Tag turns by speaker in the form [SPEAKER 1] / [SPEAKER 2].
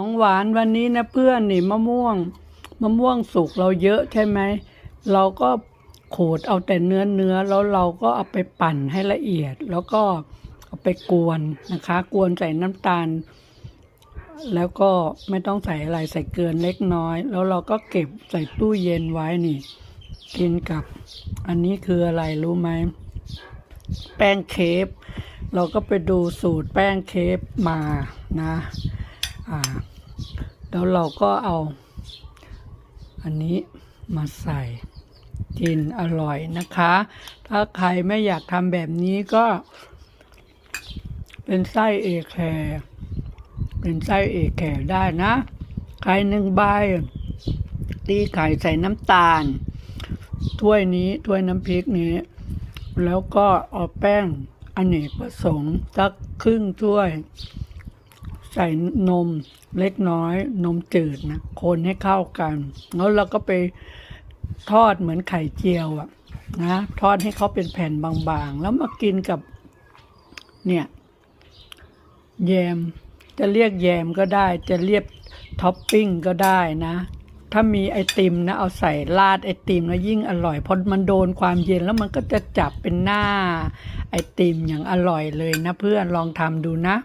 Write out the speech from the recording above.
[SPEAKER 1] ของหวานวันนี้นะเพื่อนนี่มะม่วงมะม่วงสุกเราเยอะใช่ไหม เราก็ขูดเอาแต่เนื้อเนื้อแล้วเราก็เอาไปปั่นให้ละเอียด แล้วก็เอาไปกวนนะคะ กวนใส่น้ำตาล แล้วก็ไม่ต้องใส่อะไรใส่เกลือเล็กน้อย แล้วเราก็เก็บใส่ตู้เย็นไว้นี่ กินกับ อันนี้คืออะไรรู้ไหมแป้งเคฟเราก็ไปดูสูตรแป้งเคฟมานะ อ่าแล้วเราก็เอา อันนี้มาใส่กินอร่อยนะคะ ถ้าใครไม่อยากทำแบบนี้ก็ เป็นไส้เอแคร์เป็นไส้เอแคร์ได้นะไข่หนึ่งใบตีไข่ใส่น้ำตาล ถ้วยนี้ถ้วยน้ำพริกนี้ แล้วก็เอาแป้งอเนกประสงค์สักครึ่งถ้วย ใส่นมเล็กน้อยนมจืดนะคนให้เข้ากัน แล้วเราก็ไปทอดเหมือนไข่เจียวอะนะทอดให้เขาเป็นแผ่นบางๆ แล้วมากินกับเนี่ยแยมจะเรียกแยมก็ได้ จะเรียกท็อปปิ้งก็ได้นะ ถ้ามีไอติมนะ เอาใส่ราดไอติมแล้วยิ่งอร่อยเพราะมันโดนความเย็นแล้วมันก็จะจับเป็นหน้าไอติมอย่างอร่อยเลยนะเพื่อนลองทำดูนะ